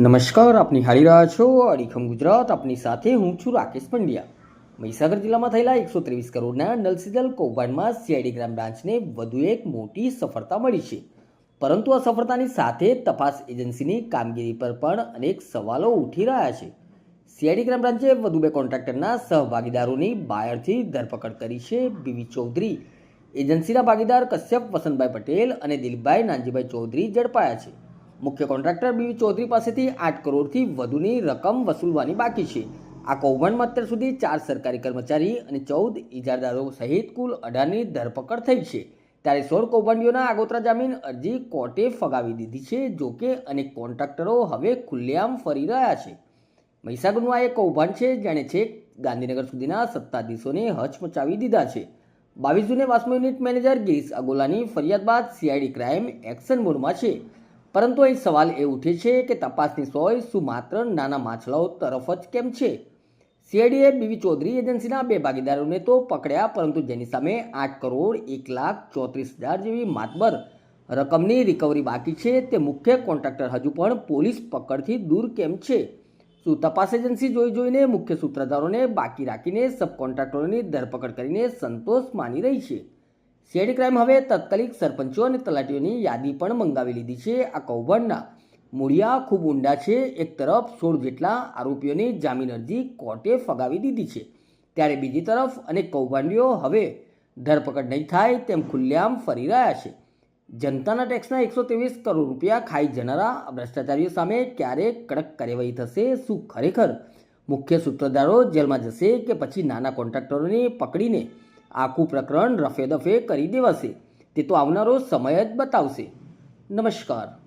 નમસ્કાર, આપની હારી રહ્યા છો અડીખમ ગુજરાત. આપની સાથે હું છું રાકેશ પંડ્યા. મહીસાગર જિલ્લામાં થયેલા એકસો ત્રેવીસ કરોડના નલસીદલ કૌભાંડમાં સીઆઈડી ક્રાઇમ બ્રાન્ચને વધુ એક મોટી સફળતા મળી છે. પરંતુ આ સફળતાની સાથે તપાસ એજન્સીની કામગીરી પર પણ અનેક સવાલો ઉઠી રહ્યા છે. સીઆઈડી ક્રાઇમ બ્રાન્ચે વધુ બે કોન્ટ્રાક્ટરના સહભાગીદારોની બાયરથી ધરપકડ કરી છે બીવી ચૌધરી. એજન્સીના ભાગીદાર કશ્યપ વસંતભાઈ પટેલ અને દિલીપભાઈ નાનજીભાઈ ચૌધરી ઝડપાયા છે. મુખ્ય કોન્ટ્રાક્ટર બી ચૌધરી પાસેથી આઠ કરોડથી વધુની રકમ વસૂલવાની બાકી છે. આ કૌભાંડમાં અત્યાર સુધી ચાર સરકારી કર્મચારી અને ચૌદ ઇજારદારો સહિત કુલ અઢારની ધરપકડ થઈ છે. ત્યારે સોળ કૌભાંડીઓના આગોતરા જામીન અરજી કોર્ટે ફગાવી દીધી છે જોકે અનેક કોન્ટ્રાક્ટરો હવે ખુલ્લેઆમ ફરી રહ્યા છે. મહીસાગરનું આ એક કૌભાંડ છે, જેણે છેક ગાંધીનગર સુધીના સત્તાધીશોને હચમચાવી દીધા છે. બાવીસ જૂને વાસ્મો યુનિટ મેનેજર ગિરીશ અગોલાની ફરિયાદ બાદ સીઆઈડી ક્રાઇમ એક્શન મોડમાં છે. પરંતુ અહીં સવાલ એ ઉઠે છે કે તપાસની સોય શું માત્ર નાના માછલાઓ તરફ જ કેમ છે? સીઆઈડીએ બીવી ચૌધરી એજન્સીના બે ભાગીદારોને તો પકડ્યા, પરંતુ જેની સામે આઠ કરોડ એક લાખ ચોત્રીસ હજાર જેવી માતબર રકમની રિકવરી બાકી છે, તે મુખ્ય કોન્ટ્રાક્ટર હજુ પણ પોલીસ પકડથી દૂર કેમ છે? શું તપાસ એજન્સી જોઈ જોઈને મુખ્ય સૂત્રધારોને બાકી રાખીને સબ કોન્ટ્રાક્ટરોની ધરપકડ કરીને સંતોષ માની રહી છે? સીઆઈડી ક્રાઇમ હવે તાત્કાલિક સરપંચો અને તલાટીઓની યાદી પણ મંગાવી લીધી છે આ કૌભાંડના. મૂળિયા ખૂબ ઊંડા છે, એક તરફ સોળ જેટલા આરોપીઓની જામીન અરજી કોર્ટે ફગાવી દીધી છે. ત્યારે બીજી તરફ અનેક કૌભાંડીઓ હવે ધરપકડ નહીં થાય તેમ ખુલ્લેઆમ ફરી રહ્યા છે. જનતાના ટેક્સના એકસો ત્રેવીસ કરોડ રૂપિયા ખાઈ જનારા ભ્રષ્ટાચારીઓ સામે ક્યારે કડક કાર્યવાહી થશે, શું ખરેખર? મુખ્ય સૂત્રધારો જેલમાં જશે કે પછી નાના કોન્ટ્રાક્ટરોને પકડીને આખું પ્રકરણ રફે દફે કરી દેવાશે. તે તો આવનારો સમય જ બતાવશે. નમસ્કાર.